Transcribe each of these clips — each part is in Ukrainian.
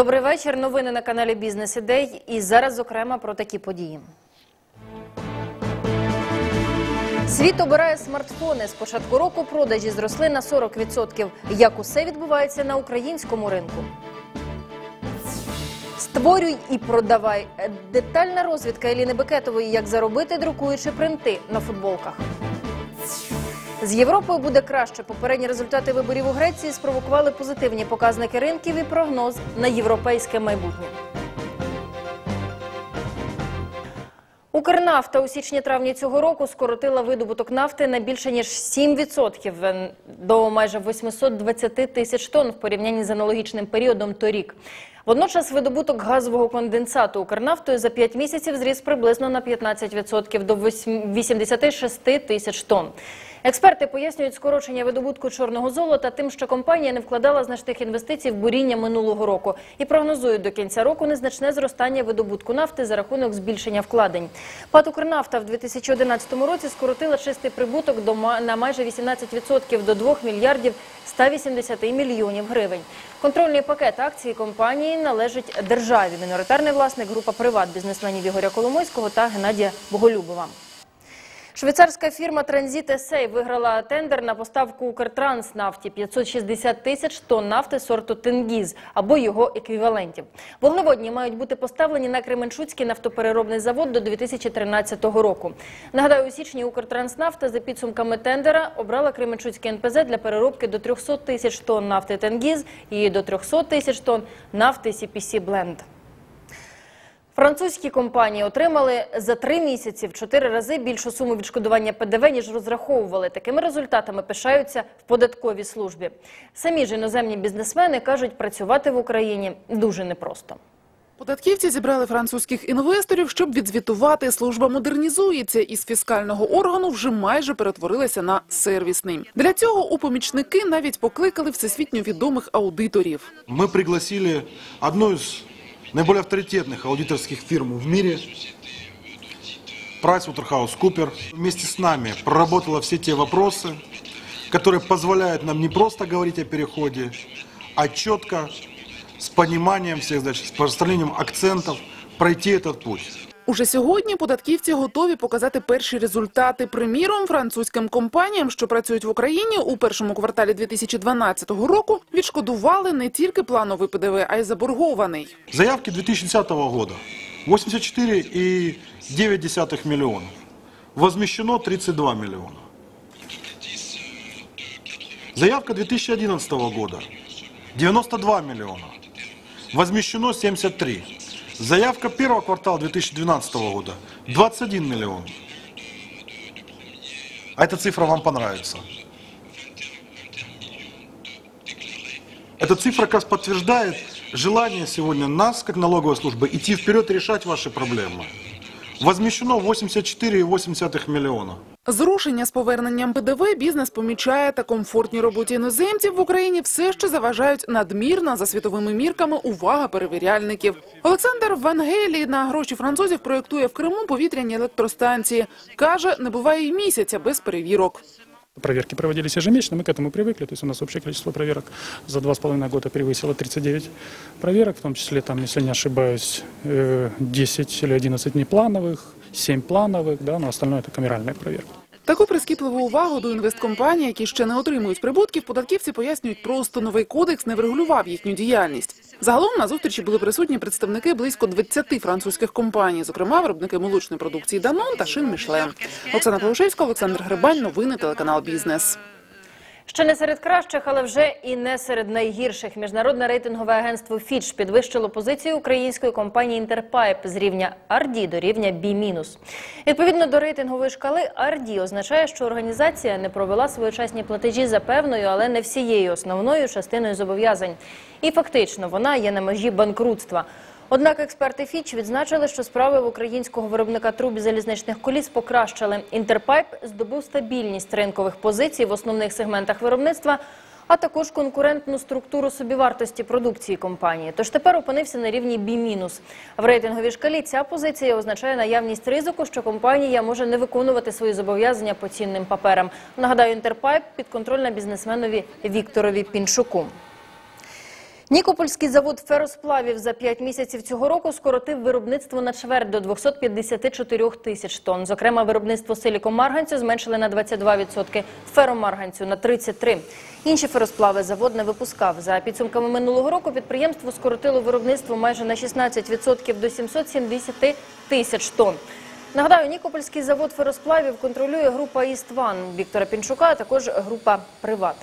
Добрий вечір. Новини на каналі Бізнес Ідей. І зараз, зокрема, про такі події. Світ обирає смартфони. З початку року продажі зросли на 40%. Як усе відбувається на українському ринку? Створюй і продавай. Детальна розвідка Еліни Бекетової, як заробити, друкуючи принти на футболках. З Європою буде краще. Попередні результати виборів у Греції спровокували позитивні показники ринків і прогноз на європейське майбутнє. Укрнафта у січні-травні цього року скоротила видобуток нафти на більше ніж 7% е, до майже 820 тисяч тонн в порівнянні з аналогічним періодом торік. Водночас видобуток газового конденсату Укрнафтою за 5 місяців зріс приблизно на 15% до 86 тисяч тонн. Експерти пояснюють скорочення видобутку чорного золота тим, що компанія не вкладала значних інвестицій в буріння минулого року і прогнозують до кінця року незначне зростання видобутку нафти за рахунок збільшення вкладень. ПАТ «Укрнафта» в 2011 році скоротила чистий прибуток до на майже 18% до 2 мільярдів 180 мільйонів гривень. Контрольний пакет акцій компанії належить державі. Міноритарний власник група приват бізнесменів Ігоря Коломойського та Геннадія Боголюбова. Швейцарська фірма Транзит Есей виграла тендер на поставку Укртранснафті 560 тисяч тонн нафти сорту Тенгіз або його еквівалентів. Вуглеводні мають бути поставлені на Кременчуцький нафтопереробний завод до 2013 року. Нагадаю, у січні Укртранснафта за підсумками тендера обрала Кременчуцький НПЗ для переробки до 300 тисяч тонн нафти Тенгіз і до 300 тисяч тонн нафти CPC Blend. Французькі компанії отримали за три місяці в чотири рази більшу суму відшкодування ПДВ, ніж розраховували. Такими результатами пишаються в податковій службі. Самі ж іноземні бізнесмени кажуть, працювати в Україні дуже непросто. Податківці зібрали французьких інвесторів, щоб відзвітувати. Служба модернізується і з фіскального органу вже майже перетворилася на сервісний. Для цього у помічники навіть покликали всесвітньо відомих аудиторів. Мы пригласили одну из наиболее авторитетных аудиторских фирм в мире, PricewaterhouseCoopers. Вместе с нами проработала все те вопросы, которые позволяют нам не просто говорить о переходе, а четко, с пониманием всех задач, с расставлением акцентов пройти этот путь. Уже сьогодні податківці готові показати перші результати. Приміром, французьким компаніям, що працюють в Україні у першому кварталі 2012 року, відшкодували не тільки плановий ПДВ, а й заборгований. Заявки 2010 года 84,9 миллиона. Возмещено 32 миллиона. Заявка 2011 года 92 миллиона. Возмещено 73. Заявка первого квартала 2012 года 21 миллион. А эта цифра вам понравится. Эта цифра как раз подтверждает желание сегодня нас, как налоговой службы, идти вперед и решать ваши проблемы. Возмещено 84,8 миллиона. Зрушення з поверненням ПДВ бізнес помічає та комфортній роботі іноземців в Україні все ще заважають надмірна за світовими мірками увага перевіряльників. Олександр Вангелій на гроші французів проєктує в Криму повітряні електростанції. Каже, не буває й місяця без перевірок Проверки проводились ежемесячно, мы к этому привыкли. То есть у нас общее количество проверок за два с половиной года превысило 39 проверок, в том числе, там, если не ошибаюсь, э, 10 или 11 неплановых, 7 плановых, да, но остальное это камеральные проверки. Таку прискіпливу увагу до інвесткомпаній, які ще не отримують прибутків, податківці пояснюють просто новий кодекс не врегулював їхню діяльність. Загалом на зустрічі були присутні представники близько 20 французьких компаній, зокрема виробники молочної продукції Данон та Шин Мішлен. Оксана Полушевська, Олександр Грибань, новини телеканал Бізнес. Ще не серед кращих, але вже і не серед найгірших. Міжнародне рейтингове агентство Fitch підвищило позицію української компанії Інтерпайп з рівня RD до рівня B-. Відповідно до рейтингової шкали, RD означає, що організація не провела своєчасні платежі за певною, але не всією основною частиною зобов'язань. І фактично вона є на межі банкрутства. Однак експерти Фіч відзначили, що справи в українського виробника труб залізничних коліс покращили. Інтерпайп здобув стабільність ринкових позицій в основних сегментах виробництва, а також конкурентну структуру собівартості продукції компанії. Тож тепер опинився на рівні B-. В рейтинговій шкалі ця позиція означає наявність ризику, що компанія може не виконувати свої зобов'язання по цінним паперам. Нагадаю, Інтерпайп підконтрольна бізнесменові Вікторові Пінчуку. Нікопольський завод феросплавів за 5 місяців цього року скоротив виробництво на чверть до 254 тисяч тонн. Зокрема, виробництво силікомарганцю зменшили на 22%, феромарганцю на 33%. Інші феросплави завод не випускав. За підсумками минулого року підприємство скоротило виробництво майже на 16% до 770 тисяч тонн. Нагадаю, Нікопольський завод феросплавів контролює група «Істван» Віктора Пінчука, а також група «Приват».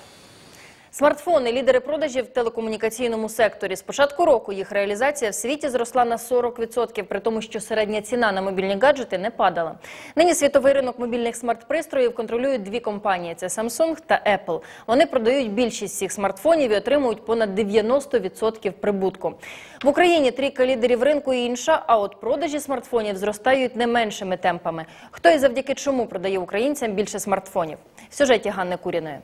Смартфони – лідери продажів в телекомунікаційному секторі. З початку року їх реалізація в світі зросла на 40%, при тому, що середня ціна на мобільні гаджети не падала. Нині світовий ринок мобільних смарт-пристроїв контролюють дві компанії – це Samsung та Apple. Вони продають більшість всіх смартфонів і отримують понад 90% прибутку. В Україні трійка лідерів ринку і інша, а от продажі смартфонів зростають не меншими темпами. Хто і завдяки чому продає українцям більше смартфонів? В сюжеті Ганни Куріної.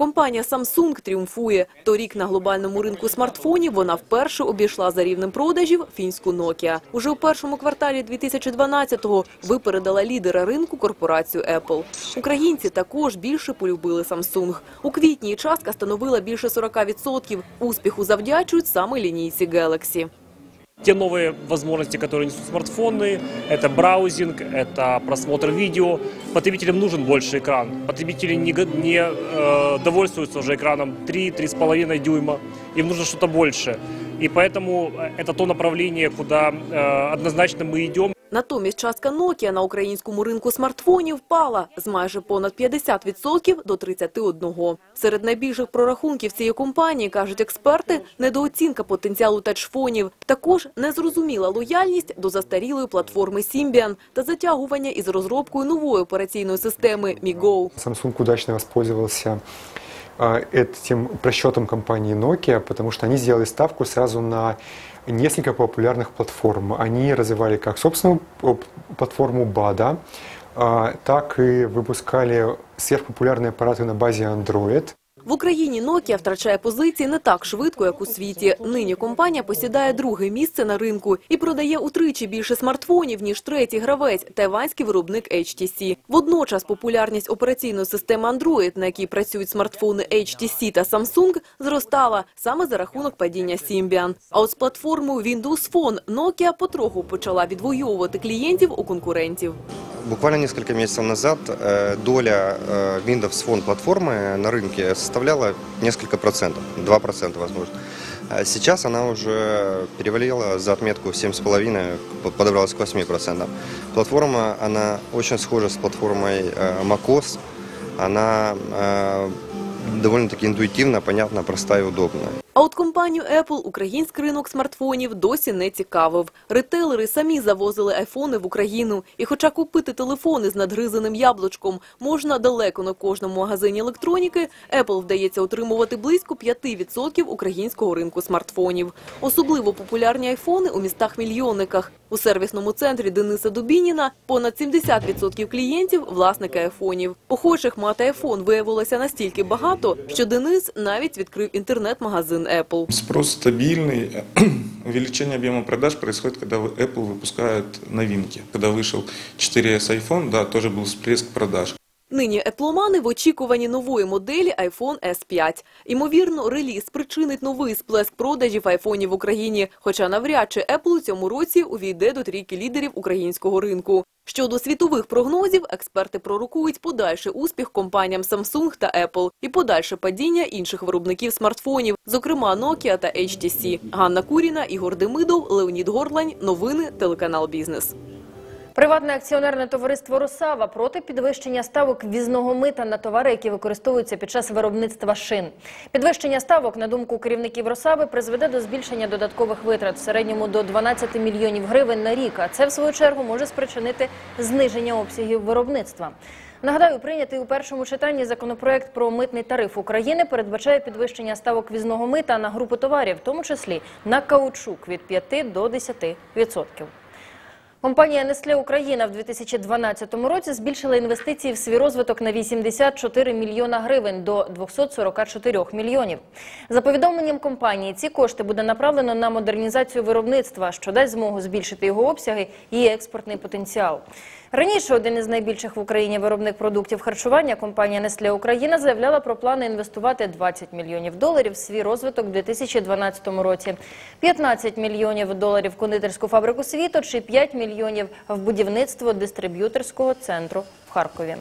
Компанія Samsung тріумфує. Торік на глобальному ринку смартфонів вона вперше обійшла за рівнем продажів фінську Nokia. Уже у першому кварталі 2012-го випередила лідера ринку корпорацію Apple. Українці також більше полюбили Samsung. У квітні частка становила більше 40%. Успіху завдячують саме лінійці Galaxy. Те новые возможности, которые несут смартфоны, это браузинг, это просмотр видео. Потребителям нужен больше экран. Потребители не, не э, довольствуются уже экраном 3-3,5 дюйма. Им нужно что-то больше. И поэтому э, это то направление, куда э, однозначно мы идем. Натомість частка Nokia на українському ринку смартфонів впала з майже понад 50% до 31%. Серед найбільших прорахунків цієї компанії, кажуть експерти, недооцінка потенціалу тачфонів. Також незрозуміла лояльність до застарілої платформи Symbian та затягування із розробкою нової операційної системи MiGo. Samsung удачно воспользовался этим просчетом компании Nokia, потому что они сделали ставку сразу на несколько популярных платформ. Они развивали как собственную э, платформу BADA, а, так и выпускали сверхпопулярные аппараты на базе Android. В Україні Nokia втрачає позиції не так швидко, як у світі. Нині компанія посідає друге місце на ринку і продає утричі більше смартфонів, ніж третій гравець – тайванський виробник HTC. Водночас популярність операційної системи Android, на якій працюють смартфони HTC та Samsung, зростала саме за рахунок падіння Symbian. А от з платформою Windows Phone Nokia потроху почала відвоювати клієнтів у конкурентів. Буквально несколько месяцев назад э, доля э, Windows Phone платформы на рынке составляла несколько процентов, 2 процента возможно. А Сейчас она уже перевалила за отметку 7,5, по- подобралась к 8 процентам. Платформа, она очень схожа с платформой э, macOS. Она э, довольно-таки интуитивно, понятна, простая и удобная. А от компанію Apple український ринок смартфонів досі не цікавив. Ретейлери самі завозили айфони в Україну. І хоча купити телефони з надгризаним яблучком можна далеко на кожному магазині електроніки, Apple вдається отримувати близько 5% українського ринку смартфонів. Особливо популярні айфони у містах-мільйонниках. У сервісному центрі Дениса Дубініна понад 70% клієнтів – власники айфонів. Охочих мати айфон виявилося настільки багато, що Денис навіть відкрив інтернет-магазин Apple. Спрос стабильный. Увеличение объема продаж происходит, когда вы- Apple выпускает новинки. Когда вышел 4S iPhone, да, тоже был всплеск продаж. Нині епломани в очікуванні нової моделі iPhone S5. Імовірно, реліз спричинить новий сплеск продажів айфонів в Україні, хоча навряд чи Apple цьому році увійде до трійки лідерів українського ринку. Щодо світових прогнозів, експерти пророкують подальший успіх компаніям Samsung та Apple і подальше падіння інших виробників смартфонів, зокрема Nokia та HTC. Ганна Куріна, Ігор Демидов, Леонід Горлань. Новини, телеканал Бізнес. Приватне акціонерне товариство «Росава» проти підвищення ставок ввізного мита на товари, які використовуються під час виробництва шин. Підвищення ставок, на думку керівників «Росави», призведе до збільшення додаткових витрат в середньому до 12 мільйонів гривень на рік, а це, в свою чергу, може спричинити зниження обсягів виробництва. Нагадаю, прийнятий у першому читанні законопроект про митний тариф України передбачає підвищення ставок візного мита на групу товарів, в тому числі на каучук від 5 до 10 відсотків. Компанія Nestle Україна в 2012 році збільшила інвестиції в свій розвиток на 84 мільйона гривень до 244 мільйонів. За повідомленням компанії, ці кошти буде направлено на модернізацію виробництва, що дасть змогу збільшити його обсяги і експортний потенціал. Раніше один із найбільших в Україні виробник продуктів харчування, компанія Nestle Україна, заявляла про плани інвестувати 20 мільйонів доларів в свій розвиток у 2012 році, 15 мільйонів доларів в кондитерську фабрику світу чи 5 мільйонів в будівництво дистриб'юторського центру в Харкові.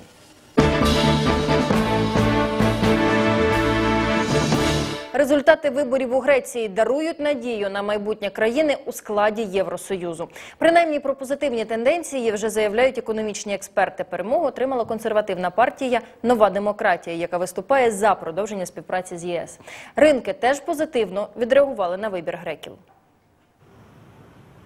Результати виборів у Греції дарують надію на майбутнє країни у складі Євросоюзу. Принаймні про позитивні тенденції вже заявляють економічні експерти. Перемогу отримала консервативна партія Нова демократія, яка виступає за продовження співпраці з ЄС. Ринки теж позитивно відреагували на вибір греків.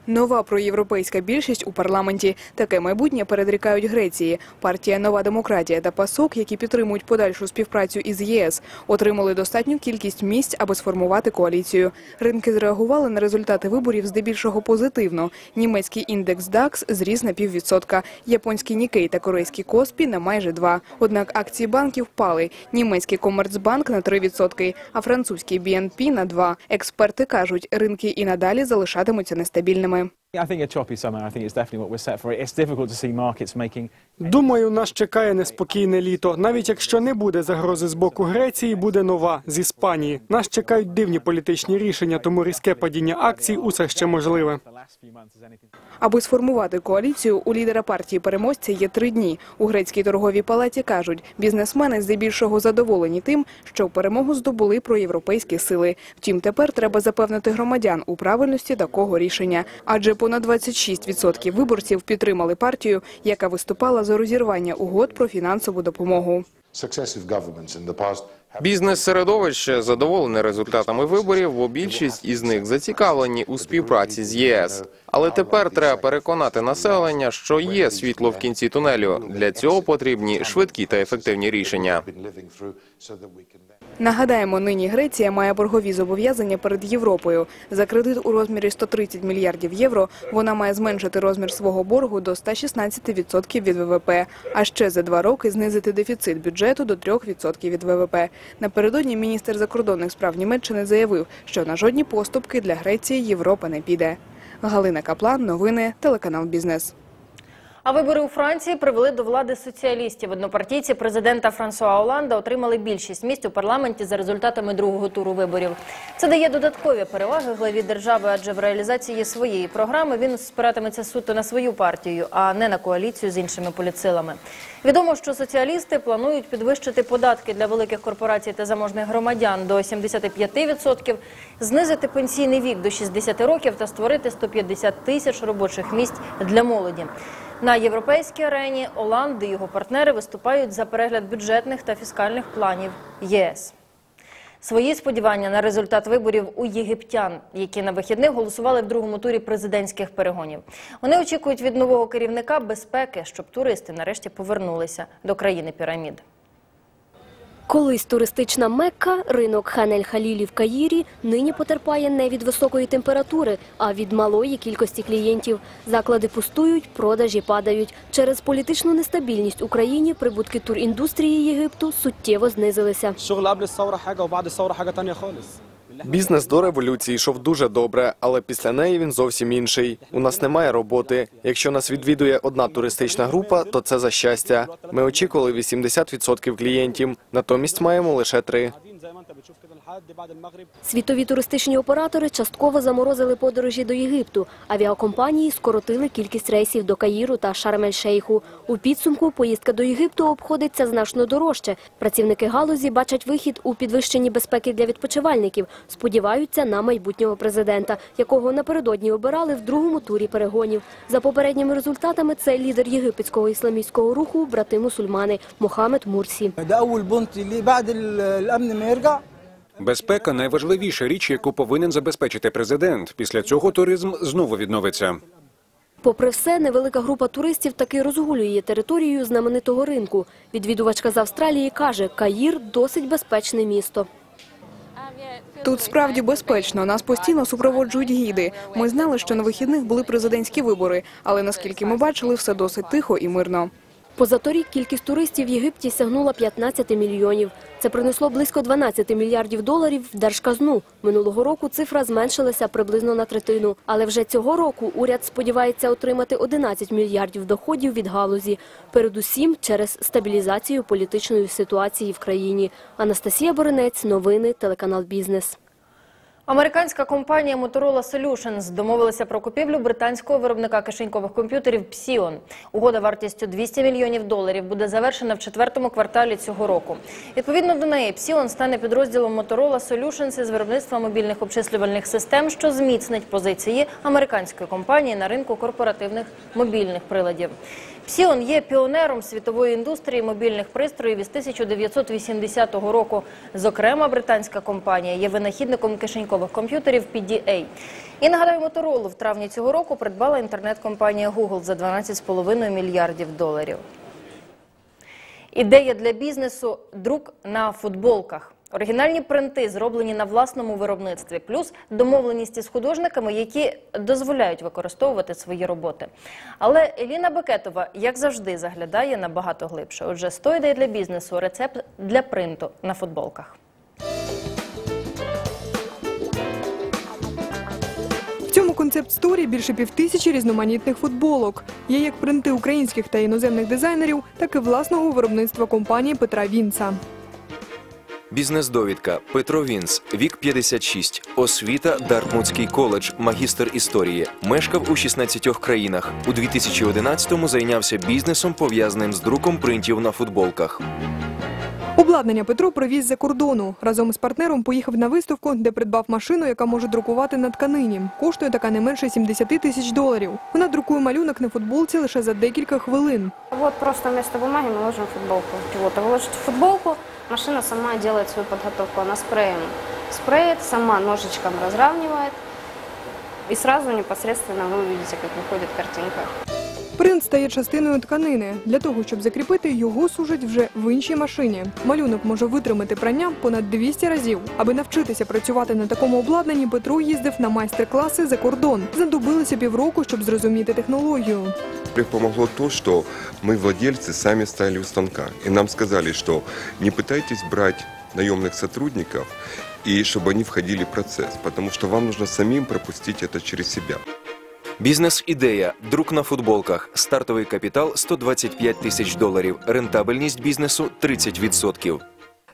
Нова проєвропейська більшість у парламенті. Таке майбутнє передрікають Греції. Партія Нова демократія та ПАСОК, які підтримують подальшу співпрацю із єС, отримали достатню кількість місць, аби сформувати коаліцію. Ринки зреагували на результати виборів здебільшого позитивно. Німецький індекс DAX зріс на піввідсотка, японський Нікей та корейський Коспі на майже два. Однак акції банків впали. Німецький Комерцбанк на 3%, а французький BNP на 2%. Експерти кажуть, ринки і надалі залишатимуться нестабільними ними I think a choppy summer. I think it's definitely what we're set for. It's difficult to see markets making Думаю, нас чекає неспокійне літо. Навіть якщо не буде загрози з боку Греції, буде нова з Іспанії. Нас чекають дивні політичні рішення, тому різке падіння акцій усе ще можливе. Аби сформувати коаліцію, у лідера партії переможця є три дні. У грецькій торговій палаті кажуть, бізнесмени здебільшого задоволені тим, що перемогу здобули проєвропейські сили. Втім, тепер треба запевнити громадян у правильності такого рішення. Адже понад 26% виборців підтримали партію, яка виступала за розірвання угод про фінансову допомогу. Бізнес-середовище задоволене результатами виборів, бо більшість із них зацікавлені у співпраці з ЄС. Але тепер треба переконати населення, що є світло в кінці тунелю. Для цього потрібні швидкі та ефективні рішення. Нагадаємо, нині Греція має боргові зобов'язання перед Європою. За кредит у розмірі 130 мільярдів євро вона має зменшити розмір свого боргу до 116% від ВВП, а ще за два роки знизити дефіцит бюджету до 3% від ВВП. Напередодні міністр закордонних справ Німеччини заявив, що на жодні поступки для Греції Європа не піде. Галина Каплан, новини, телеканал Бізнес. А вибори у Франції привели до влади соціалістів. Однопартійці президента Франсуа Оланда отримали більшість місць у парламенті за результатами другого туру виборів. Це дає додаткові переваги главі держави, адже в реалізації своєї програми він спиратиметься суто на свою партію, а не на коаліцію з іншими політсилами. Відомо, що соціалісти планують підвищити податки для великих корпорацій та заможних громадян до 75%, знизити пенсійний вік до 60 років та створити 150 тисяч робочих місць для молоді. На європейській арені Оланд і його партнери виступають за перегляд бюджетних та фіскальних планів ЄС. Свої сподівання на результат виборів у єгиптян, які на вихідних голосували в другому турі президентських перегонів. Вони очікують від нового керівника безпеки, щоб туристи нарешті повернулися до країни пірамід. Колись туристична Мекка, ринок Хан-ель-Халілі в Каїрі, нині потерпає не від високої температури, а від малої кількості клієнтів. Заклади пустують, продажі падають. Через політичну нестабільність в Україні прибутки туріндустрії Єгипту суттєво знизилися. Бізнес до революції йшов дуже добре, але після неї він зовсім інший. У нас немає роботи. Якщо нас відвідує одна туристична група, то це за щастя. Ми очікували 80% клієнтів, натомість маємо лише три. Світові туристичні оператори частково заморозили подорожі до Єгипту. Авіакомпанії скоротили кількість рейсів до Каїру та Шарм-ель-Шейху. У підсумку поїздка до Єгипту обходиться значно дорожче. Працівники галузі бачать вихід у підвищенні безпеки для відпочивальників. Сподіваються на майбутнього президента, якого напередодні обирали в другому турі перегонів. За попередніми результатами це лідер єгипетського ісламістського руху брати мусульмани Мохамед Мурсі. Безпека найважливіша річ, яку повинен забезпечити президент. Після цього туризм знову відновиться. Попри все, невелика група туристів таки розгулює територією знаменитого ринку. Відвідувачка з Австралії каже, Каїр – досить безпечне місто. Тут справді безпечно. Нас постійно супроводжують гіди. Ми знали, що на вихідних були президентські вибори, але наскільки ми бачили, все досить тихо і мирно. Позаторік кількість туристів в Єгипті сягнула 15 мільйонів. Це принесло близько 12 мільярдів доларів в держказну. Минулого року цифра зменшилася приблизно на третину. Але вже цього року уряд сподівається отримати 11 мільярдів доходів від галузі. Передусім через стабілізацію політичної ситуації в країні. Анастасія Боринець, новини, телеканал «Бізнес». Американська компанія Motorola Solutions домовилася про купівлю британського виробника кишенькових комп'ютерів Psion. Угода вартістю 200 мільйонів доларів буде завершена в четвертому кварталі цього року. Відповідно до неї, Psion стане підрозділом Motorola Solutions із виробництва мобільних обчислювальних систем, що зміцнить позиції американської компанії на ринку корпоративних мобільних приладів. Psion є піонером світової індустрії мобільних пристроїв із 1980 року. Зокрема, британська компанія є винахідником кишенькових комп'ютерів PDA. І нагадаю, Motorola в травні цього року придбала інтернет-компанія Google за 12,5 мільярдів доларів. Ідея для бізнесу друк на футболках. Оригінальні принти зроблені на власному виробництві, плюс домовленість із художниками, які дозволяють використовувати свої роботи. Але Еліна Бекетова, як завжди, заглядає набагато глибше. Отже, 100 ідей для бізнесу, рецепт для принту на футболках. В цьому концепт-сторі більше півтисячі різноманітних футболок. Є як принти українських та іноземних дизайнерів, так і власного виробництва компанії Петра Вінца. Бізнес-довідка Петро Вінц, вік 56, освіта Дартмутський коледж, магістр історії. Мешкав у 16 країнах. У 2011-му зайнявся бізнесом, пов'язаним з друком принтів на футболках. Обладнання Петро привіз за кордону. Разом з партнером поїхав на виставку, де придбав машину, яка може друкувати на тканині. Коштує така не менше 70 тисяч доларів. Вона друкує малюнок на футболці лише за декілька хвилин. Вот просто вместо бумаги мы ложим футболку. Чего-то выложить в футболку, машина сама делает свою подготовку. Она спреем спреет, сама ножичком разравнивает. И сразу непосредственно вы увидите, как выходит картинка. Принт стає частиною тканини. Для того, щоб закріпити, його сушать вже в іншій машині. Малюнок може витримати прання понад 200 разів. Аби навчитися працювати на такому обладнанні, Петро їздив на майстер-класи за кордон. Знадобилося півроку, щоб зрозуміти технологію. Мне помогло то, что мы, владельцы, сами стояли у станка. И нам сказали, что не пытайтесь брать наемных сотрудников, и чтобы они входили в процесс, потому что вам нужно самим пропустить это через себя. Бізнес-ідея друк на футболках. Стартовий капітал 125 тисяч доларів. Рентабельність бізнесу 30%.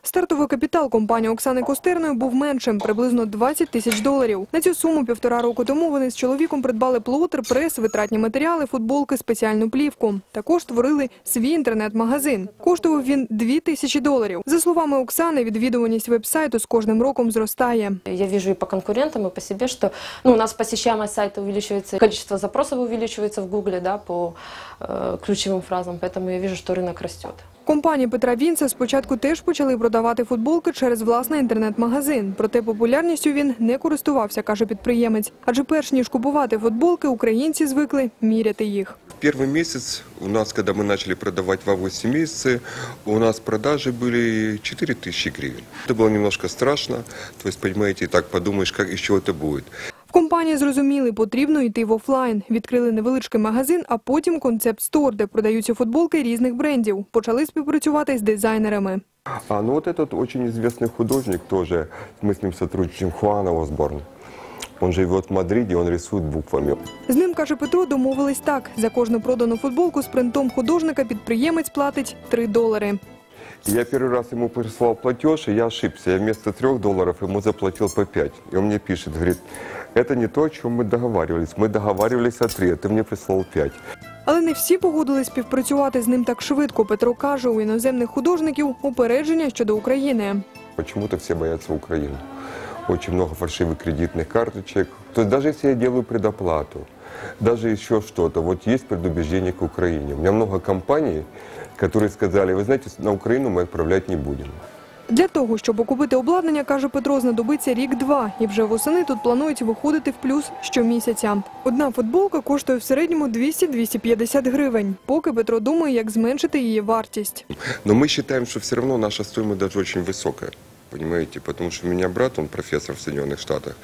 Стартовий капітал компанії Оксани Костерної був меншим, приблизно 20 тисяч доларів. На цю суму півтора року тому вони з чоловіком придбали плотер, прес, витратні матеріали, футболки, спеціальну плівку. Також створили свій інтернет-магазин. Коштував він 2 тисячі доларів. За словами Оксани, відвідуваність веб-сайту з кожним роком зростає. Я вижу и по конкурентам, и по себе, что ну, у нас посещаемость сайта увеличивается, количество запросов увеличивается в Гугле да, по э, ключевым фразам, поэтому я вижу, что рынок растет. Компанії Петра Вінца спочатку теж почали продавати футболки через власний інтернет-магазин. Проте популярністю він не користувався, каже підприємець. Адже перш ніж купувати футболки, українці звикли міряти їх. В первый месяц у нас, когда мы начали продавать в августе месяце, у нас продажи были 4 тысячи гривен. Это было немножко страшно, то есть, понимаете, и так подумаешь, как, из чего это будет. В компанії зрозуміли, потрібно йти в офлайн. Відкрили невеличкий магазин, а потім концепт-стор, де продаються футболки різних брендів. Почали співпрацювати з дизайнерами. А, ну вот этот очень известный художник тоже, мы с ним сотрудничаем, Хуан Осборн. Он живет в Мадриде, он рисует буквами. З ним, каже Петро, домовились так. За кожну продану футболку з принтом художника підприємець платить 3 долари. Я первый раз ему прислал платеж, и я ошибся. Я вместо трех долларов ему заплатил по пять. И он мне пишет, говорит, это не то, о чем мы договаривались. Мы договаривались о три, а ты мне прислал пять. Але не всі погодились співпрацювати з ним так швидко. Петро каже, у іноземних художників упередження щодо України. Почему-то все боятся Украины. Очень много фальшивых кредитных карточек. То есть даже если я делаю предоплату, даже еще что-то, вот есть предубеждение к Украине. У меня много компаний, которые сказали, вы знаете, на Украину мы отправлять не будем. Для того, щоб окупити обладнання, каже Петро, знадобиться рік-два. І вже восени тут планують виходити в плюс щомісяця. Одна футболка коштує в середньому 200-250 гривень. Поки Петро думає, як зменшити її вартість. Но мы считаем, что все равно наша стоимость даже очень высокая. Понимаете? Потому что у меня брат, он профессор в Соединенных Штатах,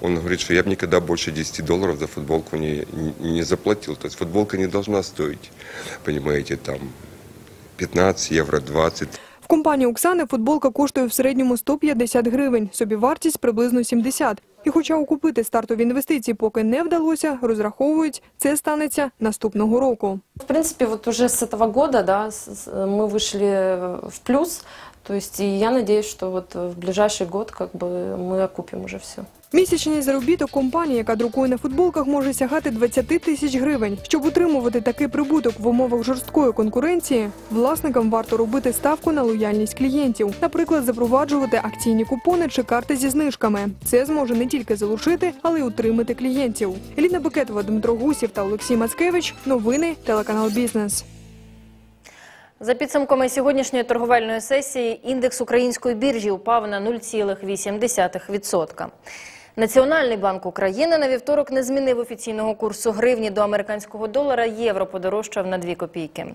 он говорит, что я бы никогда больше 10 долларов за футболку не, не, не заплатил. То есть футболка не должна стоить, понимаете, там 15 евро, 20. В компанії Оксани футболка коштує в середньому 150 гривень, собівартість приблизно 70. І хоча окупити стартові інвестиції поки не вдалося, розраховують, це станеться наступного року. В принципе, вот уже с этого года, да, с- с- мы вышли в плюс. То есть, и я надеюсь, что вот в ближайший год как бы мы окупим уже все. Місячний заробіток компанії, яка друкує на футболках, може сягати 20 тисяч гривень. Щоб утримувати такий прибуток в умовах жорсткої конкуренції, власникам варто робити ставку на лояльність клієнтів, наприклад, запроваджувати акційні купони чи карти зі знижками. Це зможе не тільки залучити, але й утримати клієнтів. Еліна Бекетова, Дмитро Гусів та Олексій Мацкевич. Новини телеканал Бізнес. За підсумками сьогоднішньої торговельної сесії, індекс української біржі упав на 0,8%. Національний банк України на вівторок не змінив офіційного курсу гривні до американського долара. Євро подорожчав на 2 копійки.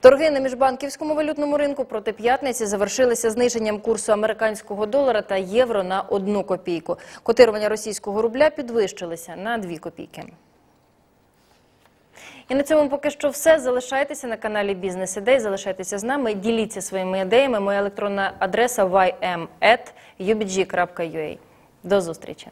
Торги на міжбанківському валютному ринку проти п'ятниці завершилися зниженням курсу американського долара та євро на 1 копійку. Котирування російського рубля підвищилися на 2 копійки. І на цьому поки що все. Залишайтеся на каналі Бізнес Ідей, залишайтеся з нами, діліться своїми ідеями. Моя електронна адреса ym.ubg.ua. До зустрічі!